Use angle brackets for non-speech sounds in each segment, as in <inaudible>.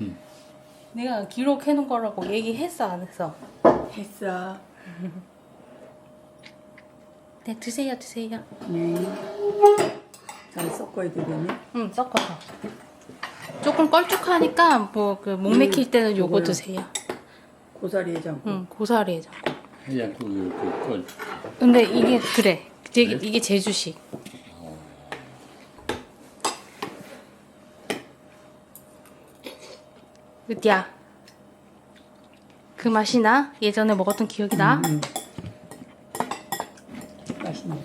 음. 내가 기록해 놓은 거라고 얘기했어 안 했어? 했어. <laughs> 네 드세요 드세요. 네. 잘 섞어야 되겠네. 응 섞어서. 조금 걸쭉하니까 뭐 그 목 맥힐 때는 요거. 드세요. 고사리 해장국. 응 고사리 해장국. 해장국 이렇게 걸 근데 이게 그래. 되게, 그래? 이게 제주식. 으띠야. 그 맛이 나? 예전에 먹었던 기억이 나? 음. 맛있네.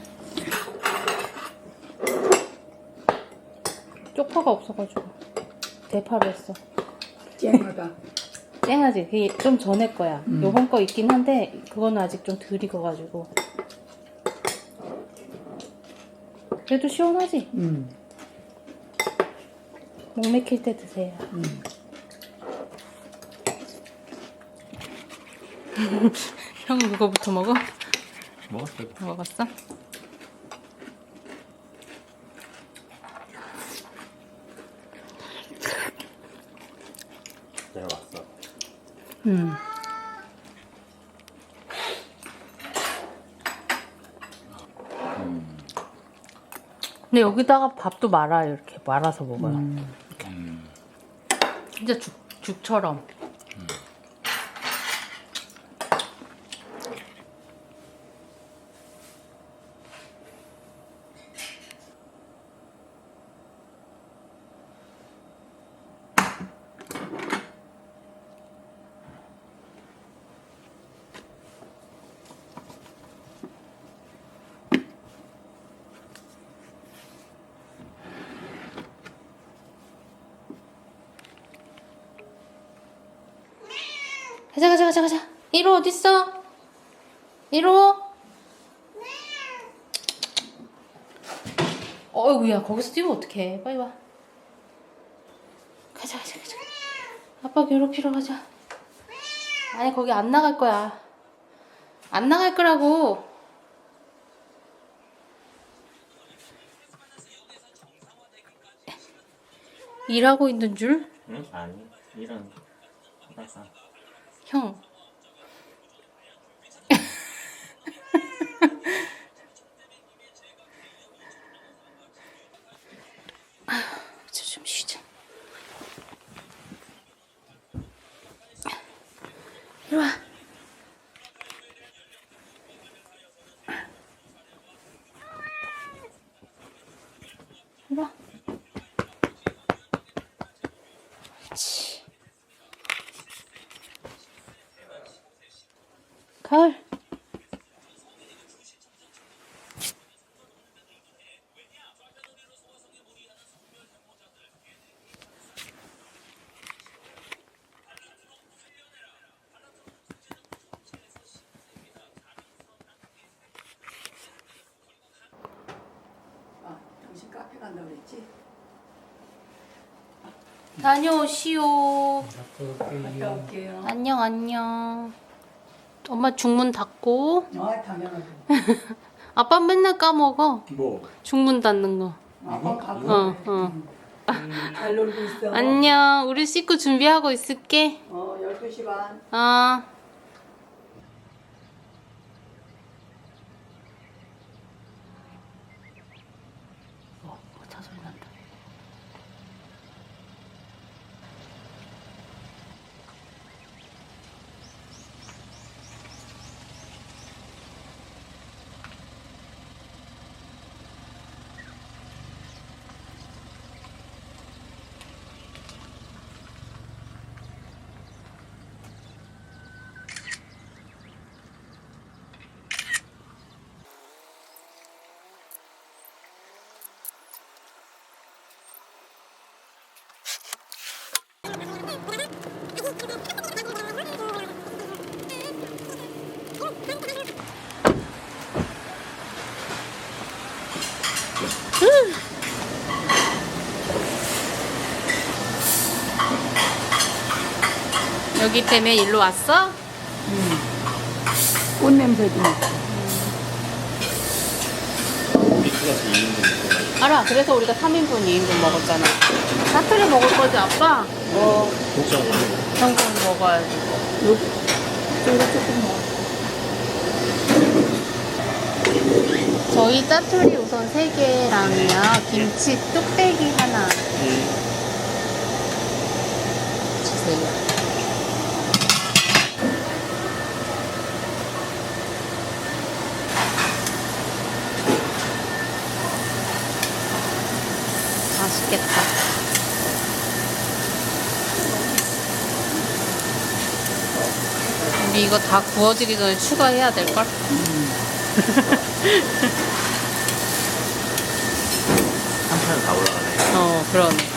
쪽파가 없어가지고 대파로 했어. 쨍하다. <laughs> 쨍하지? 그게 좀 전에 거야. 음. 요번 거 있긴 한데 그거는 아직 좀 덜 익어가지고. 그래도 시원하지? 음. 목 맥힐 때 드세요. 음. <laughs> 형 그거부터 먹어? 먹었어. 먹었어? 내가 왔어. 음. 근데 여기다가 밥도 말아요. 이렇게 말아서 먹어요. 음. 진짜 죽, 죽처럼. 가자 가자 가자 가자. 1호 어딨어? 1호? 어이구야 거기서 뛰면 어떡해. 빨리 와. 가자 가자 가자. 아빠 괴롭히러 가자. 아니 거기 안 나갈 거야. 안 나갈 거라고. 일하고 있는 줄? 응? 아니 이런 하다가 형. 아휴, 이제 좀 쉬자. 이리 와. 이리 와. 그렇지. 가을. 아, 당신 카페 간다고 그랬지? 다녀오시오. 갔다 올게요. 안녕, 안녕. 엄마 중문 닫고. 아, 당연하죠. <laughs> 아빠 맨날 까먹어. 뭐? 중문 닫는 거. 아빠 가고. 어, 어. 잘 놀고 있어. 안녕. 우리 씻고 준비하고 있을게. 어, 12시 반. 어. 어, 차 소리 난다. 여기 때문에 일로 왔어? 꽃 냄새도 나고. 미스가 2인분 알아. 그래서 우리가 3인분, 2인분 먹었잖아. 사투리 먹을 거지 아빠? 뭐 국자 먹는 형cũng 먹어야지. 저거 조금 뭐 저희 짜투리 우선 3개랑요. 김치 뚝배기 하나 주세요. 맛있겠다. 우리 이거 다 구워지기 전에 추가해야 될걸? 한판 다 올라가네. 어, 그러네.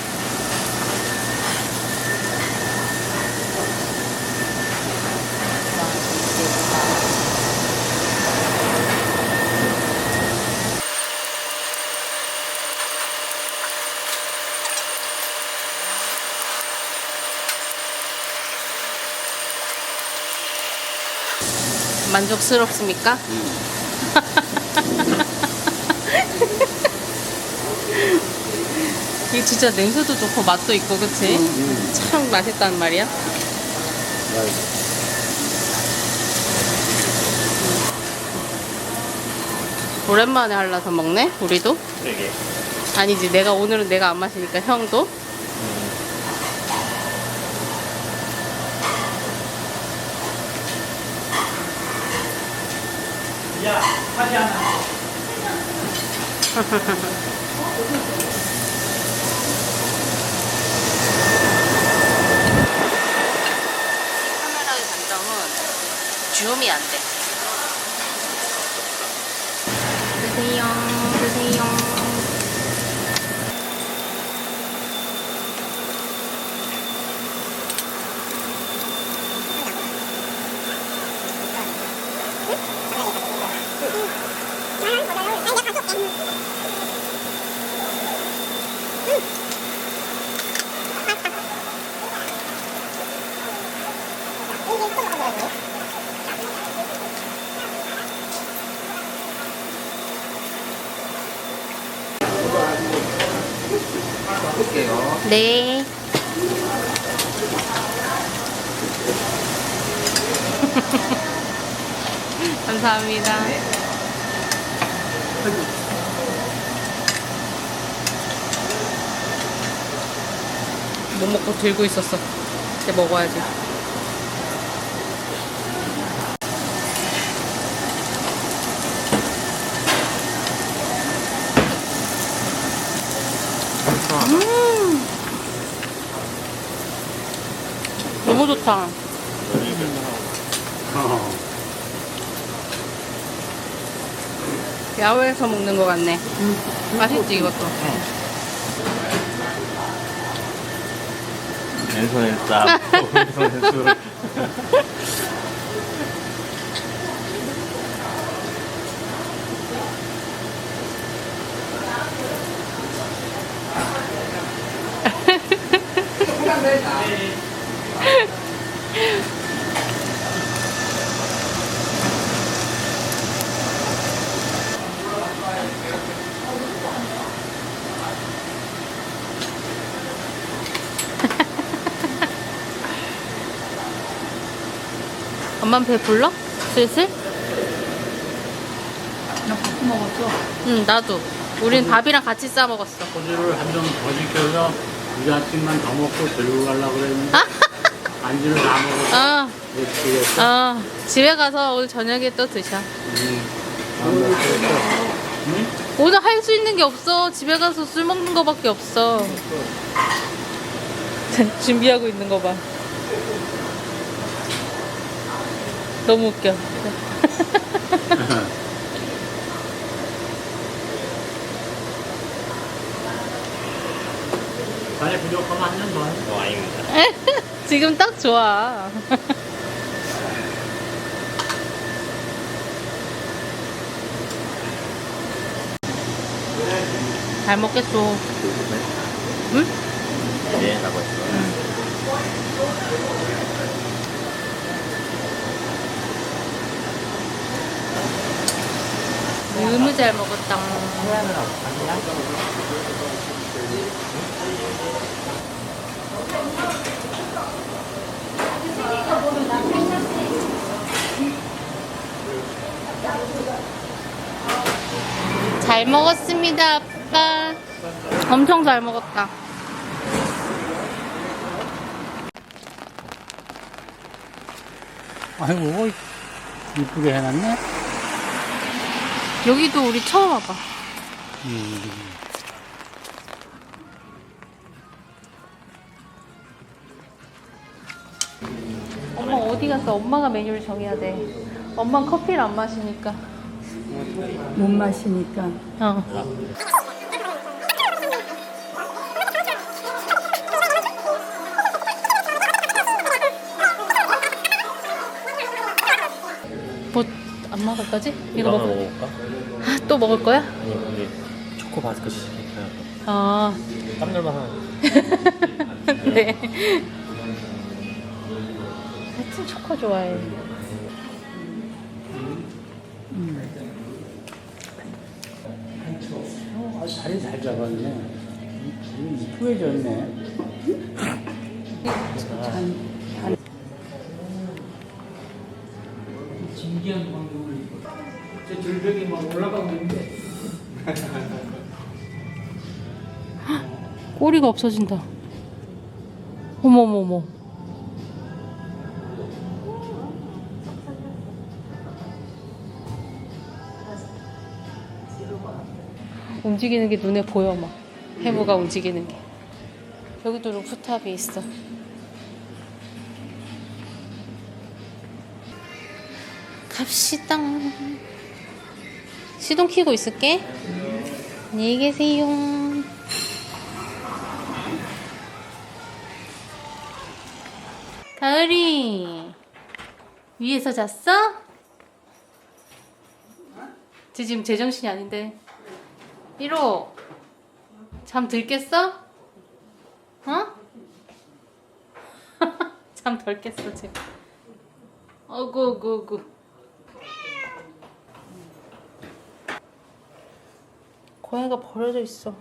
만족스럽습니까? 이게 진짜 냄새도 좋고 맛도 있고 그치? 참 맛있단 말이야 오랜만에 할라서 먹네 우리도 되게. 아니지 내가 오늘은 내가 안 마시니까 형도 하지 않아. 카메라의 단점은 줌이 안 돼. 드세요. 네. <laughs> 감사합니다. 못 먹고 들고 있었어. 이제 먹어야지. 좋다. 야외에서 먹는 것 같네. 맛있지 이것도. 왼손에 딱, <laughs> 오른손에 술. <laughs> <laughs> 엄만 배 불러? 슬슬? 나 밥 먹었어. 응 나도. 우린 밥이랑 같이 싸 먹었어. 호주를 한점더 시켜서 우리 아침만 더 먹고 들고 가려고 그랬는데 <laughs> 안주를 다 아, 어떻게 했어? 아 집에 가서 오늘 저녁에 또 드셔. 음. 다 먹고 오늘 할 수 있는 게 없어. 집에 가서 술 먹는 거밖에 없어. <laughs> 준비하고 있는 거 봐. 너무 웃겨. <laughs> <laughs> 만약 부족하면 한점더 해. 어, 아닙니다. 지금 딱 좋아. 잘 먹겠어. 응? 네, 라고 했어. 너무 잘 먹었다. 잘 먹었습니다, 아빠. 엄청 잘 먹었다. 아이고, 이쁘게 해놨네. 여기도 우리 처음 와봐. 엄 갔어? 엄마가 메뉴를 정해야 돼. 엄마는 커피를 안 마시니까. 못 마시니까. 어. 뭐안 먹을 거지? 이거 이거 하나 먹을 먹어볼까? 아, 또 먹을 거야? 아니 우리 초코 바스크 시킬까요? 아, 깜놀만 하나 <laughs> 네. 하여튼 초코 좋아해. 어, 다리 잘 잡았네. 이쁘게 졌네. 진기한 방송을 저 절벽이 막 올라가고 있는데 꼬리가 없어진다. 어머머머. 움직이는 게 눈에 보여 막. 해무가 움직이는 게. 여기도 루프탑이 있어. 갑시다. 시동 켜고 있을게. 안녕히 계세요. 가을이 위에서 잤어? 쟤 지금 제정신이 아닌데 1호 잠 들겠어? 어? <laughs> 잠 덜 깼어 지금 어구 어구 어구 고양이가 버려져 있어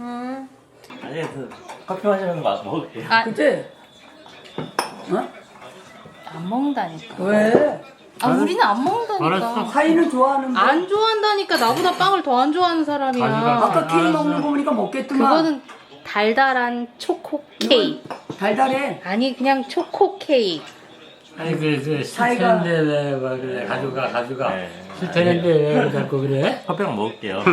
응. 아니 그 커피 마시면 막 먹을게요 아, 그치? 어? 안 먹는다니까. 왜? 아, 우리는 안 먹는다니까. 알았어. 사이는 좋아하는데. 안 좋아한다니까. 나보다 빵을 더 안 좋아하는 사람이야. 가져가. 아까 알았어. 먹는 거 보니까 먹겠더만. 그거는 달달한 초코 케이크. 달달해. 아니, 그냥 초코 케이크. 아니 그, 그 사이가- 싫다는데 왜뭐 그래 가져가 가져가 네. 싫다는데 왜 자꾸 그래? 커피랑 먹을게요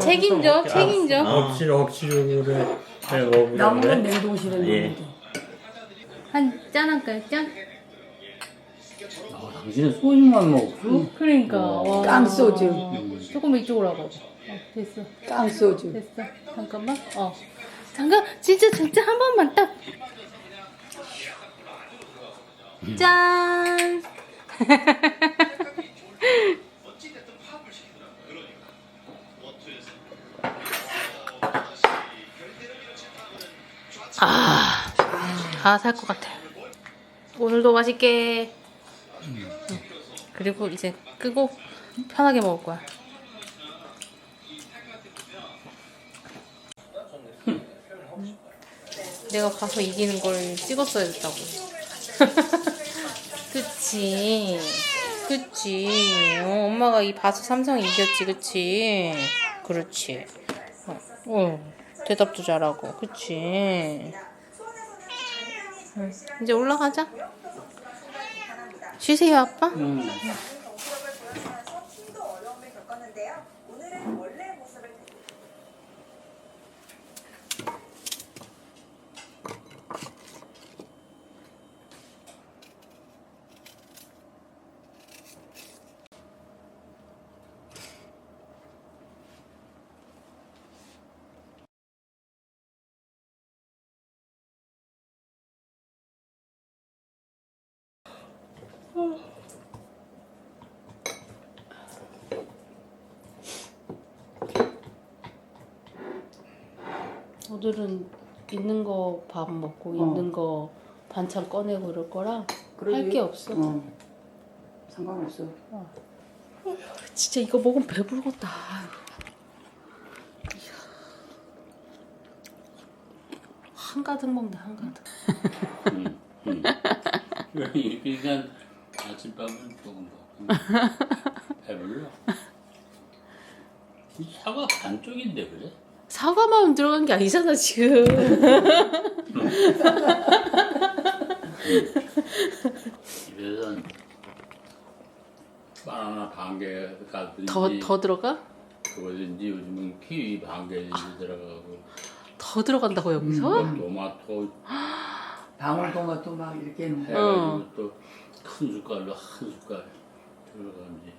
책임져, 책임져. 어. 억지로 억지로 그래 왜 먹으려고 나무는 그래? 냉동실에 예. 넣는데. 한 짠 할까요, 짠? 어, 당신은 소주만 먹고 그러니까. 와. 깡 소주. 조금 이쪽으로 와봐. 어, 됐어. 깡 소주. 됐어. 잠깐만. 어. 잠깐, 진짜, 진짜 한 번만 딱. 짠! <laughs> 아, 아, 살것 같아. 오늘도 맛있게. 응. 그리고 이제 끄고 편하게 먹을 거야. 내가 가서 이기는 걸 찍었어야 됐다고. <laughs> 그치. 그치. 어, 엄마가 이 바스 삼성 이겼지, 그치. 그렇지. 어, 어, 대답도 잘하고, 그치. 응, 이제 올라가자. 쉬세요, 아빠. 응. 저들은 있는 거 밥 먹고 어. 있는 거 반찬 꺼내고 그럴 거라 할게 없어. 어. 상관없어. 어. 진짜 이거 먹으면 배부르겠다. 한가득 먹네 한가득. 일단 음, 음. 아침밥은 조금 먹고 음, 배불러. 이 사과 반쪽인데 그래? 사과만 들어간 게 아니잖아 지금. 집에선 바나나 반 개가 더 더 들어가? 그거든지 요즘은 키위 반개 들어가고 더 들어간다고 여기서? 토마토 방울토마토 막 이렇게. 어. 해가지고 또큰 숟갈로 한 숟갈 들어가지.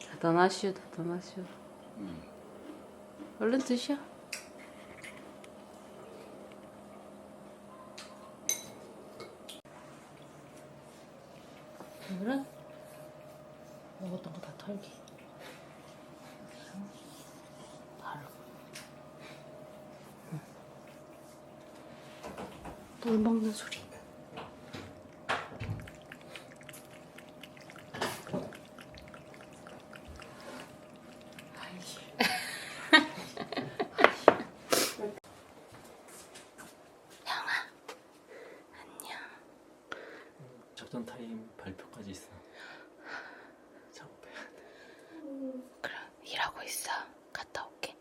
대단하시오 대단하시오. 음. 얼른 드셔. 오늘은 먹었던 거 다 털기. 바로. 응. 물 먹는 소리. 작전 타임 발표까지 있어. 작업해. 그럼 일하고 있어. 갔다 올게.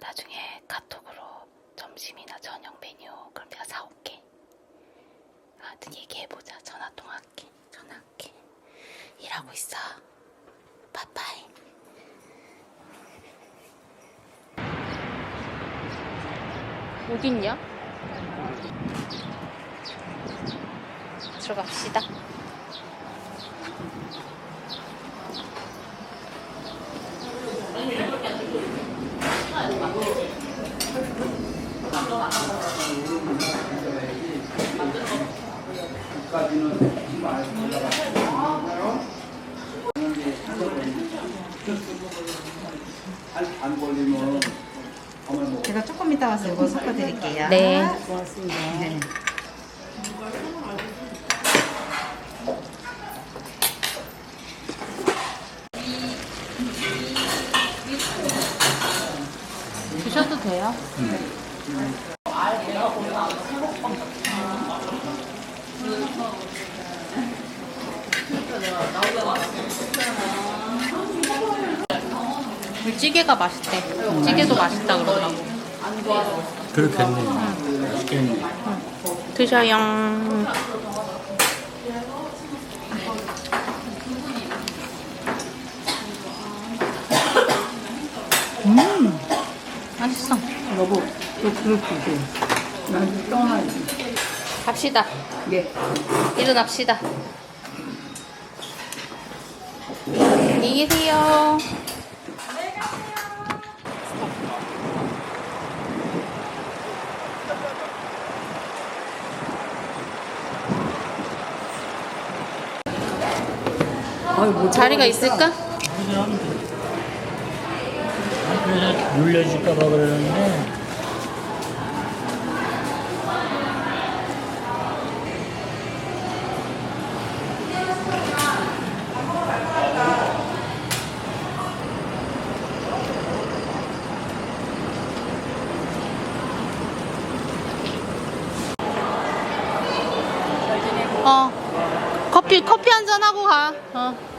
나중에 카톡으로 점심이나 저녁 메뉴 그럼 내가 사올게. 하여튼 얘기해보자. 전화 통화할게. 전화할게. 일하고 있어. 바이바이. 어딨냐? 들어갑시다. 제가 조금 이따 와서 이거 섞어드릴게요. 네. 고맙습니다. 네. 드셔도 돼요. 이 찌개가 맛있대. 찌개도 맛있다 그러더라고. 그렇겠네. 맛있겠네. 드셔요. 음, 맛있어. 여보, 또 그릇 주세요. 나도 떠나야지. 갑시다. 예. 일어납시다. 안녕히 계세요. 자리가 있을까? 그래서 눌려질까봐 그러는데 어. 커피 커피 한 잔 하고 가. 어.